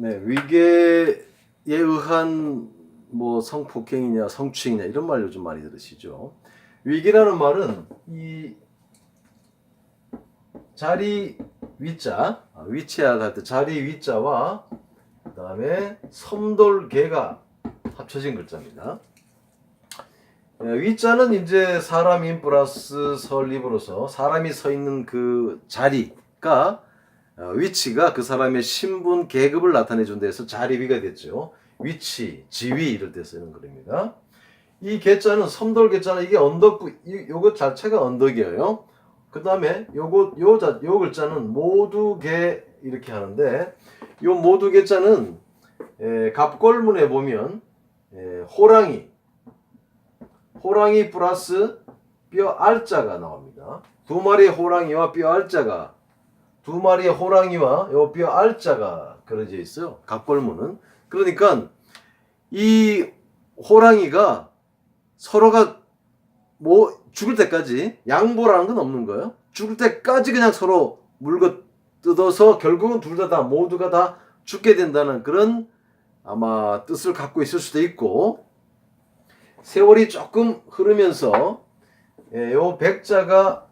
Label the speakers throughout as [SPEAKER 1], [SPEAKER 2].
[SPEAKER 1] 네, 위계에 의한 뭐 성폭행이냐 성추행이냐 이런 말 요즘 많이 들으시죠. 위계라는 말은 이 자리 위자 아, 위치하다 할때 자리 위자와 그다음에 섬돌개가 합쳐진 글자입니다. 예, 위자는 이제 사람인 플러스 설립으로서 사람이 서 있는 그 자리가 어, 위치가 그 사람의 신분 계급을 나타내 준 데서 자리비가 됐죠. 위치, 지위 이럴 때 쓰는 글입니다. 이 개자는 섬돌 개자는 이게 언덕부 이- 요것 자체가 언덕이에요. 그 다음에 요거 요자 요 글자는 모두 개 이렇게 하는데 요 모두 개자는 에, 갑골문에 보면 에, 호랑이 호랑이 플러스 뼈 알자가 나옵니다. 두 마리의 호랑이와 뼈 알자가 두 마리의 호랑이와 요뼈 알자가 그려져 있어요. 갑골문은 그러니까 이 호랑이가 서로가 뭐 죽을 때까지 양보라는 건 없는 거예요. 죽을 때까지 그냥 서로 물고 뜯어서 결국은 둘 다다 모두가 다 죽게 된다는 그런 아마 뜻을 갖고 있을 수도 있고 세월이 조금 흐르면서 예, 요 백자가 예,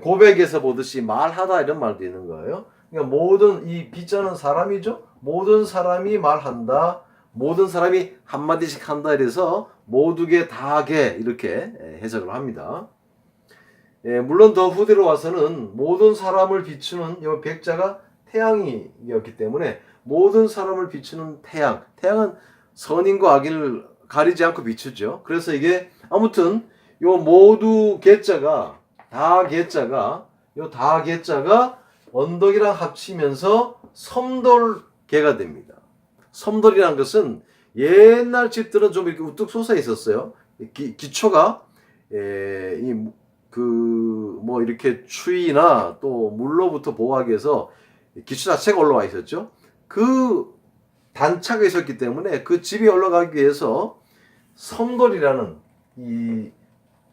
[SPEAKER 1] 고백에서 보듯이 말하다 이런 말도 있는 거예요. 그러니까 모든 이 비자는 사람이죠. 모든 사람이 말한다. 모든 사람이 한마디씩 한다 이래서 모두게 다게 이렇게 예, 해석을 합니다. 예, 물론 더 후대로 와서는 모든 사람을 비추는 이 백자가 태양이었기 때문에 모든 사람을 비추는 태양. 태양은 선인과 악인을 가리지 않고 비추죠. 그래서 이게 아무튼 요 모두 개자가 다 개자가 요다 개자가 언덕이랑 합치면서 섬돌개가 됩니다. 섬돌이라는 것은 옛날 집들은 좀 이렇게 우뚝 솟아 있었어요. 기, 기초가 에, 이그 뭐 이렇게 추위나 또 물로부터 보호하기 위해서 기초 자체가 올라와 있었죠. 그 단차가 있었기 때문에 그 집이 올라가기 위해서 섬돌이라는 이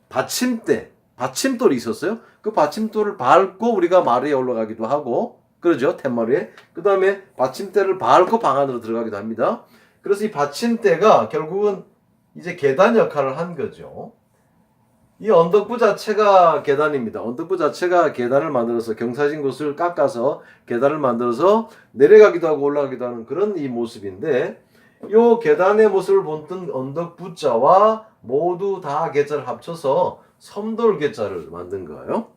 [SPEAKER 1] 받침대, 받침돌이 있었어요. 그 받침돌을 밟고 우리가 마루에 올라가기도 하고, 그러죠, 툇마루에. 그 다음에 받침대를 밟고 방 안으로 들어가기도 합니다. 그래서 이 받침대가 결국은 이제 계단 역할을 한 거죠. 이 언덕부 자체가 계단입니다. 언덕부 자체가 계단을 만들어서 경사진 곳을 깎아서 계단을 만들어서 내려가기도 하고 올라가기도 하는 그런 이 모습인데, 요 계단의 모습을 본뜬 언덕부 자와 모두 다 개자를 합쳐서 섬돌 개자를 만든 거예요.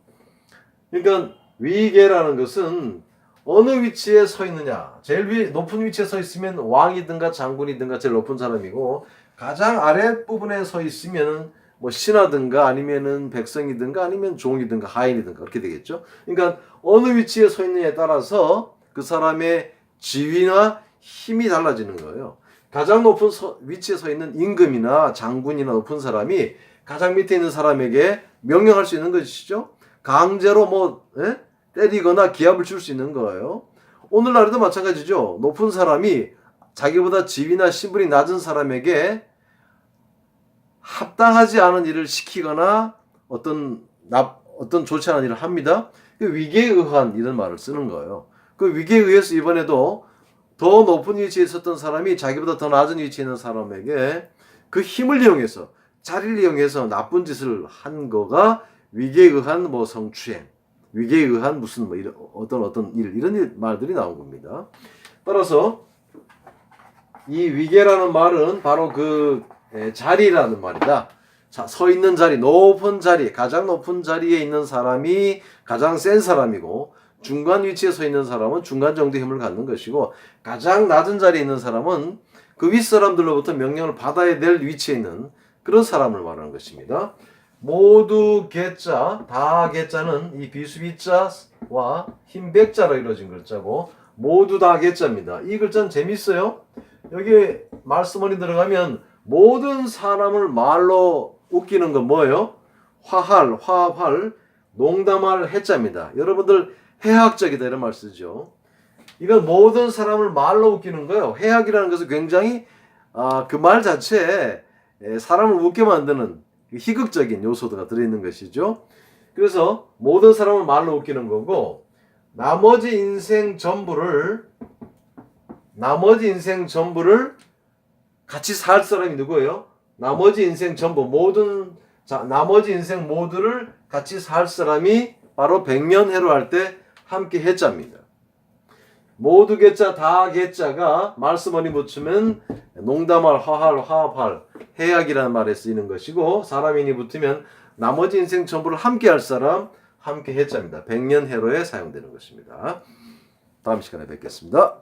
[SPEAKER 1] 그러니까 위계라는 것은 어느 위치에 서 있느냐. 제일 위, 높은 위치에 서 있으면 왕이든가 장군이든가 제일 높은 사람이고 가장 아래 부분에 서 있으면은 뭐 신하든가 아니면은 백성이든가 아니면 종이든가 하인이든가 그렇게 되겠죠. 그러니까 어느 위치에 서 있느냐에 따라서 그 사람의 지위나 힘이 달라지는 거예요. 가장 높은 서- 위치에 서 있는 임금이나 장군이나 높은 사람이 가장 밑에 있는 사람에게 명령할 수 있는 것이죠. 강제로 뭐 예? 때리거나 기합을 줄 수 있는 거예요. 오늘날에도 마찬가지죠. 높은 사람이 자기보다 지위나 신분이 낮은 사람에게 합당하지 않은 일을 시키거나 어떤 나, 어떤 좋지 않은 일을 합니다. 그 위계에 의한 이런 말을 쓰는 거예요. 그 위계에 의해서 이번에도 더 높은 위치에 있었던 사람이 자기보다 더 낮은 위치에 있는 사람에게 그 힘을 이용해서 자리를 이용해서 나쁜 짓을 한 거가 위계에 의한 뭐 성추행, 위계에 의한 무슨 뭐 이런 어떤 어떤 일 이런 일, 말들이 나온 겁니다. 따라서 이 위계라는 말은 바로 그 에, 자리라는 말이다. 자, 서 있는 자리, 높은 자리, 가장 높은 자리에 있는 사람이 가장 센 사람이고 중간 위치에 서 있는 사람은 중간 정도의 힘을 갖는 것이고 가장 낮은 자리에 있는 사람은 그 윗사람들로부터 명령을 받아야 될 위치에 있는 그런 사람을 말하는 것입니다. 모두 개자, 다 개자는 이 비수비자와 힘백자로 이루어진 글자고 모두 다 개자입니다. 이 글자는 재밌어요. 여기 말씀원이 들어가면 모든 사람을 말로 웃기는 건 뭐예요? 화할, 화합할, 농담할 해자입니다. 여러분들 해학적이다 이런 말 쓰죠. 이건 모든 사람을 말로 웃기는 거예요. 해학이라는 것은 굉장히 아, 그 말 자체에 에, 사람을 웃게 만드는 그 희극적인 요소가 들어있는 것이죠. 그래서 모든 사람을 말로 웃기는 거고 나머지 인생 전부를 나머지 인생 전부를 같이 살 사람이 누구예요? 나머지 인생 전부 모든 자 나머지 인생 모두를 같이 살 사람이 바로 백년해로 할 때 함께 해자입니다. 모두 개자 다 개자가 말씀어리 붙으면 농담할 화할 화합할 해약이라는 말에 쓰이는 것이고 사람인이 붙으면 나머지 인생 전부를 함께 할 사람 함께 해자입니다. 백년 해로에 사용되는 것입니다. 다음 시간에 뵙겠습니다.